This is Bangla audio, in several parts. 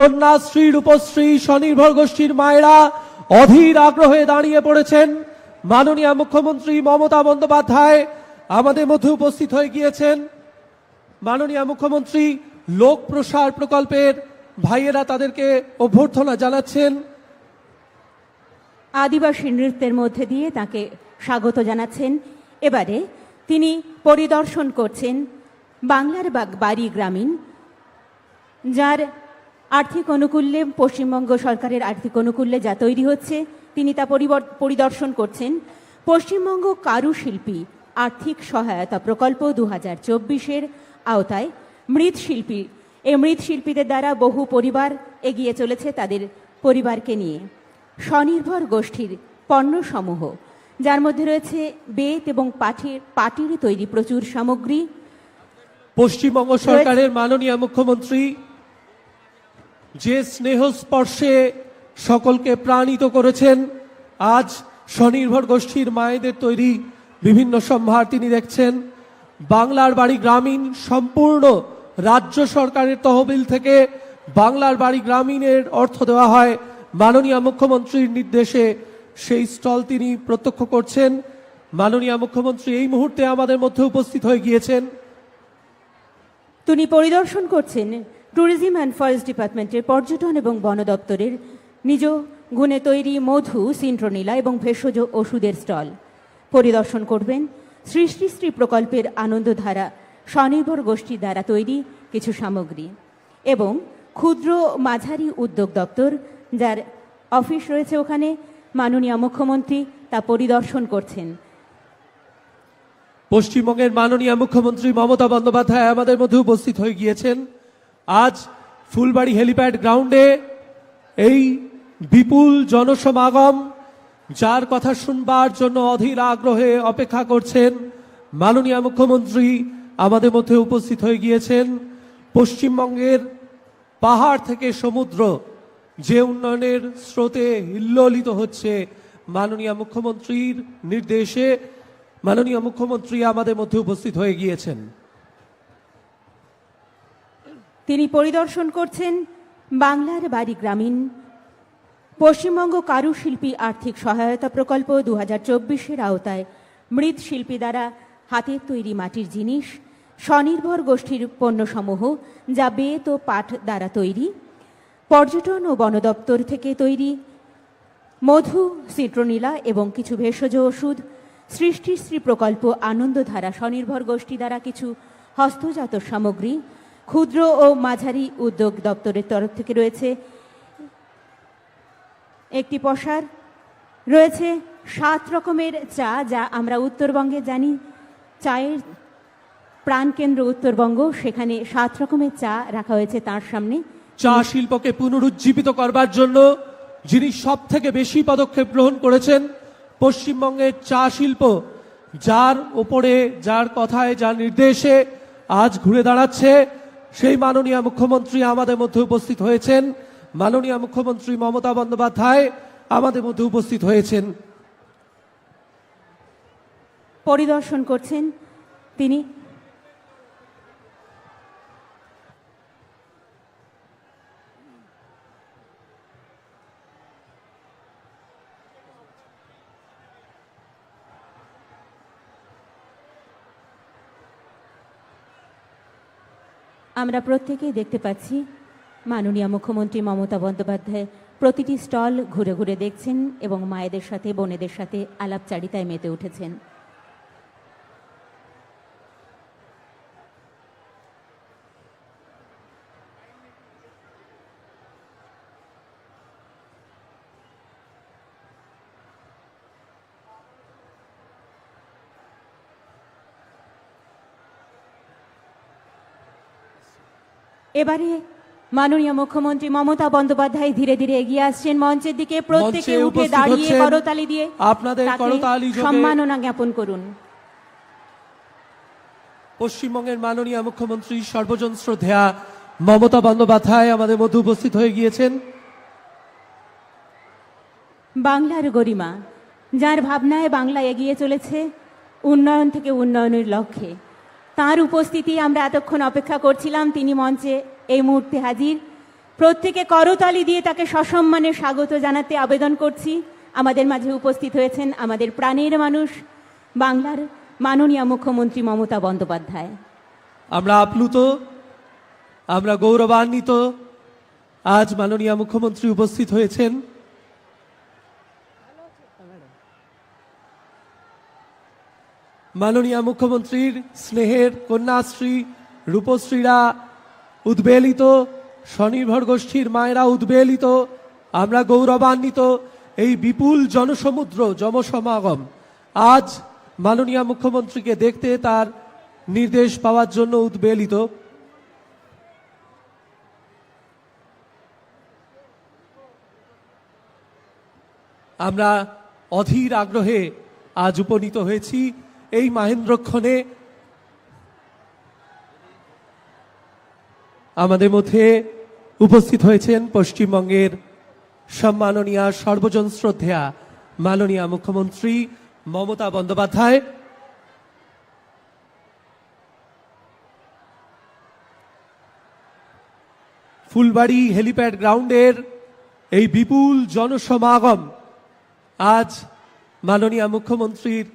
কন্যাশ্রী রূপশ্রী, স্বনির্ভর গোষ্ঠীর মায়েরা অধীর আগ্রহে দাঁড়িয়ে পড়েছেন। মাননীয় মুখ্যমন্ত্রী মমতা বন্দ্যোপাধ্যায় আমাদের মধ্যে উপস্থিত হয়ে গিয়েছেন। মাননীয় মুখ্যমন্ত্রী লোক প্রসার প্রকল্পের ভাইয়েরা তাদেরকে অভ্যর্থনা জানাচ্ছেন। আদিবাসী নৃত্যের মধ্যে দিয়ে তাকে স্বাগত জানাচ্ছেন। এবারে তিনি পরিদর্শন করছেন বাংলার বাড়ি গ্রামীণ, যার আর্থিক অনুকূল্যে পশ্চিমবঙ্গ সরকারের আর্থিক অনুকূল্যে যা তৈরি হচ্ছে তিনি তা পরিদর্শন করছেন। পশ্চিমবঙ্গ কারুশিল্পী আর্থিক সহায়তা প্রকল্প দু হাজার চব্বিশের আওতায় মৃৎশিল্পী। এই মৃৎশিল্পীদের দ্বারা বহু পরিবার এগিয়ে চলেছে তাদের পরিবারকে নিয়ে। স্বনির্ভর গোষ্ঠীর পণ্যসমূহ যার মধ্যে রয়েছে বেত এবং পাটির পাটির তৈরি প্রচুর সামগ্রী। পশ্চিমবঙ্গ সরকারের মাননীয় মুখ্যমন্ত্রী যে স্নেহ স্পর্শে সকলকে প্রাণিত করেছেন, আজ স্বনির্ভর গোষ্ঠীর মায়েদের তৈরি বিভিন্ন সম্ভার তিনি দেখছেন। বাংলার বাড়ি গ্রামীণ সম্পূর্ণ রাজ্য সরকারের তহবিল থেকে বাংলার বাড়ি গ্রামীণের অর্থ দেওয়া হয়। মাননীয় মুখ্যমন্ত্রীর নির্দেশে সেই স্টল তিনি প্রত্যক্ষ করছেন। মাননীয় মুখ্যমন্ত্রী এই মুহূর্তে আমাদের মধ্যে উপস্থিত হয়ে গিয়েছেন। তিনি পরিদর্শন করছেন। ট্যুরিজম অ্যান্ড ফরেস্ট ডিপার্টমেন্টের পর্যটন এবং বন দপ্তরের নিজ গুণে তৈরি মধু সিন্ট্রনীলা এবং ভেষজ ওষুধের স্টল। পরিদর্শন করবেন সৃষ্টিশ্রী প্রকল্পের আনন্দধারা, স্বনির্ভর গোষ্ঠী দ্বারা তৈরি কিছু সামগ্রী এবং ক্ষুদ্র মাঝারি উদ্যোগ দপ্তর, যার অফিস রয়েছে ওখানে, মাননীয় মুখ্যমন্ত্রী তা পরিদর্শন করছেন। পশ্চিমবঙ্গের মাননীয় মুখ্যমন্ত্রী মমতা বন্দ্যোপাধ্যায় আমাদের মধ্যে উপস্থিত হয়ে গিয়েছেন। আজ ফুলবাড়ি হেলিপ্যাড গ্রাউন্ডে এই বিপুল জনসমাগম, যার কথা শুনবার জন্য অধীর আগ্রহে অপেক্ষা করছেন মাননীয় মুখ্যমন্ত্রী, আমাদের মধ্যে উপস্থিত হয়ে গিয়েছেন পশ্চিমবঙ্গের পাহাড় থেকে সমুদ্র, যে উন্নয়নের স্রোতে হিল্লোলিত হচ্ছে মাননীয় মুখ্যমন্ত্রীর নির্দেশে। মাননীয় মুখ্যমন্ত্রী আমাদের মধ্যে উপস্থিত হয়ে গিয়েছেন। তিনি পরিদর্শন করছেন বাংলার বাড়ি গ্রামীণ। পশ্চিমবঙ্গ কারুশিল্পী আর্থিক সহায়তা প্রকল্প দু হাজার চব্বিশের আওতায় মৃৎশিল্পী দ্বারা হাতের তৈরি মাটির জিনিস, স্বনির্ভর গোষ্ঠীর পণ্যসমূহ যা বেত ও পাট দ্বারা তৈরি, পর্যটন ও বন দপ্তর থেকে তৈরি, মধু, সিট্রনীলা এবং কিছু ভেষজ ওষুধ, সৃষ্টিশ্রী প্রকল্প আনন্দধারা স্বনির্ভর গোষ্ঠী দ্বারা কিছু হস্তজাত সামগ্রী ক্ষুদ্র ও মাঝারি উদ্যোগ দপ্তরের তরফ থেকে রয়েছে একটি পসার। রয়েছে সাত রকমের চা যা আমরা উত্তরবঙ্গে জানি। চায়ের প্রাণকেন্দ্র উত্তরবঙ্গ, সেখানে সাত রকমের চা রাখা হয়েছে তার সামনে। চা শিল্পকে পুনরুজ্জীবিত করবার জন্য যিনি সব থেকে বেশি পদক্ষেপ গ্রহণ করেছেন পশ্চিমবঙ্গের চা শিল্প, যার ওপরে, যার কথায়, যার নির্দেশে আজ ঘুরে দাঁড়াচ্ছে সেই মাননীয় মুখ্যমন্ত্রী আমাদের মধ্যে উপস্থিত হয়েছেন। মাননীয় মুখ্যমন্ত্রী মমতা বন্দ্যোপাধ্যায় আমাদের মধ্যে উপস্থিত হয়েছেন। পরিদর্শন করছেন তিনি। আমরা প্রত্যেকেই দেখতে পাচ্ছি। মাননীয় মুখ্যমন্ত্রী মমতা বন্দ্যোপাধ্যায় প্রতিটি স্টল ঘুরে ঘুরে দেখছেন এবং মায়েদের সাথে, বোনেদের সাথে আলাপচারিতায় মেতে উঠেছেন। এবারে মাননীয় মুখ্যমন্ত্রী মমতা বন্দ্যোপাধ্যায় ধীরে ধীরে এগিয়ে আসছেন। মঞ্চের দিকে প্রত্যেকে উঠে দাঁড়িয়ে করতালি দিয়ে আপনাদের করতালি সম্মাননা জ্ঞাপন করুন। পশ্চিমবঙ্গের মাননীয় মুখ্যমন্ত্রী সর্বজন শ্রদ্ধেয়া মমতা বন্দ্যোপাধ্যায় আমাদের মধ্যে উপস্থিত হয়ে গিয়েছেন। বাংলার গরিমা যার ভাবনায় বাংলা এগিয়ে চলেছে উন্নয়ন থেকে উন্নয়নের লক্ষ্যে। তার উপস্থিতি আমরা এতক্ষণ অপেক্ষা করছিলাম। তিনি মঞ্চে এই মুহূর্তে হাজির। প্রত্যেকে করতালি দিয়ে তাকে সসম্মানে স্বাগত জানাতে আবেদন করছি। আমাদের মাঝে উপস্থিত হয়েছেন আমাদের প্রাণের মানুষ, বাংলার মাননীয় মুখ্যমন্ত্রী মমতা বন্দ্যোপাধ্যায়। আমরা আপ্লুত, আমরা গৌরবান্বিত, আজ মাননীয় মুখ্যমন্ত্রী উপস্থিত হয়েছেন। মাননীয় মুখ্যমন্ত্রীর স্নেহের কন্যাশ্রী, রূপশ্রীরা উদ্বেলিত, স্বনির্ভর গোষ্ঠীর মায়েরা উদ্বেলিত, আমরা গৌরবান্বিত এই বিপুল জনসমুদ্র জনসমাগম। আজ মাননীয় মুখ্যমন্ত্রীকে দেখতে তার নির্দেশ পাওয়ার জন্য উদ্বেলিত। আমরা অধীর আগ্রহে আজ উপনীত হয়েছি। এই মাহেন্দ্রক্ষণে আমাদের মধ্যে উপস্থিত হয়েছেন পশ্চিমবঙ্গের সম্মাননীয় সর্বজন শ্রদ্ধেয়া মাননীয় মুখ্যমন্ত্রী মমতা বন্দ্যোপাধ্যায়। ফুলবাড়ি হেলিপ্যাড গ্রাউন্ডের এই বিপুল জনসমাগম আজ মাননীয় মুখ্যমন্ত্রীর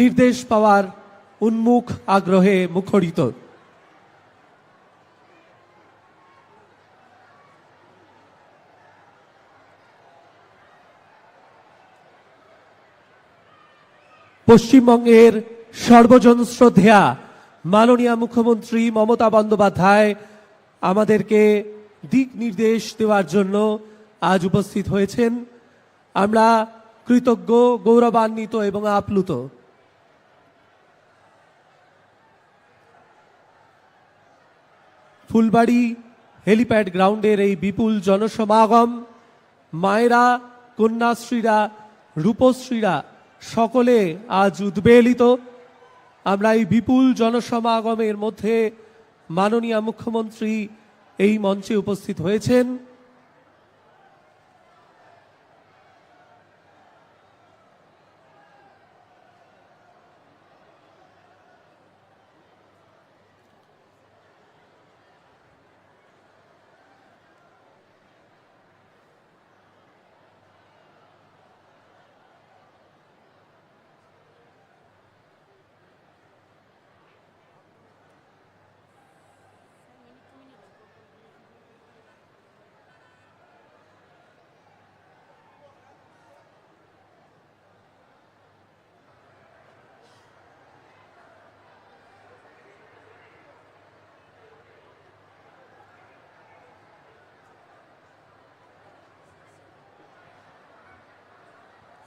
নির্দেশ পাওয়ার উন্মুখ আগ্রহে মুখরিত। পশ্চিমবঙ্গের সর্বজন শ্রদ্ধেয়া মাননীয় মুখ্যমন্ত্রী মমতা বন্দ্যোপাধ্যায় আমাদেরকে দিক নির্দেশ দেওয়ার জন্য আজ উপস্থিত হয়েছেন। আমরা কৃতজ্ঞ, গৌরবান্বিত এবং আপ্লুত। ফুলবাড়ি হেলিপ্যাড গ্রাউন্ডের এই বিপুল জনসমাগম, মায়েরা, কন্যাশ্রীরা, রূপশ্রীরা সকলে আজ উদ্বেলিত। আমরা এই বিপুল জনসমাগমের মধ্যে মাননীয় মুখ্যমন্ত্রী এই মঞ্চে উপস্থিত হয়েছেন।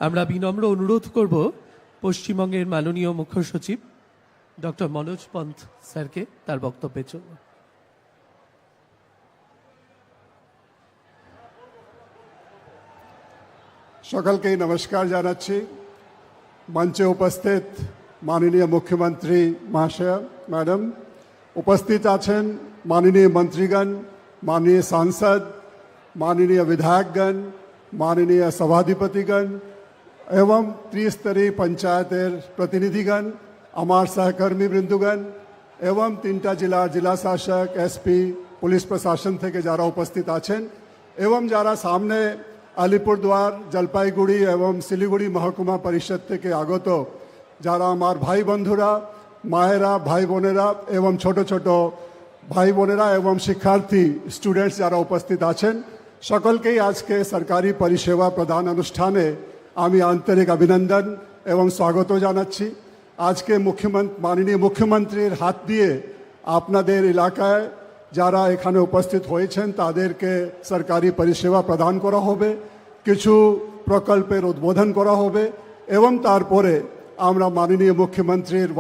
আমরা বিনম্র অনুরোধ করব পশ্চিমবঙ্গের মাননীয় মুখ্য সচিব ডক্টর মনোজ পন্থ স্যারকে তার বক্তব্যের জন্য। সকলকেই নমস্কার জানাচ্ছি। মঞ্চে উপস্থিত মাননীয় মুখ্যমন্ত্রী মহাশয়া, ম্যাডাম। উপস্থিত আছেন মাননীয় মন্ত্রীগণ, মাননীয় সাংসদ, মাননীয় বিধায়কগণ, মাননীয় সভাধিপতিগণ এবং ত্রিস্তরীয় পঞ্চায়েতের প্রতিনিধিগণ আমার সহকর্মী বৃন্দুগণ এবং তিনটা জেলার জেলা শাসক এসপি পুলিশ প্রশাসন থেকে যারা উপস্থিত আছেন এবং যারা সামনে আলিপুরদুয়ার জলপাইগুড়ি এবং শিলিগুড়ি মহকুমা পরিষদ থেকে আগত যারা আমার ভাই বন্ধুরা মায়েরা ভাই বোনেরা এবং ছোট ছোট ভাই বোনেরা এবং শিক্ষার্থী স্টুডেন্টস যারা উপস্থিত আছেন সকলকেই আজকে সরকারি পরিষেবা প্রদান অনুষ্ঠানে আমি আন্তরিক অভিনন্দন এবং স্বাগত জানাচ্ছি। আজকে মুখ্যমন্ত্রী মাননীয় মুখ্যমন্ত্রীর হাত দিয়ে আপনাদের এলাকায় যারা এখানে উপস্থিত হয়েছেন, তাদেরকে সরকারি পরিষেবা প্রদান করা হবে, কিছু প্রকল্পের উদ্বোধন করা হবে এবং তারপরে আমরা মাননীয় মুখ্যমন্ত্রীর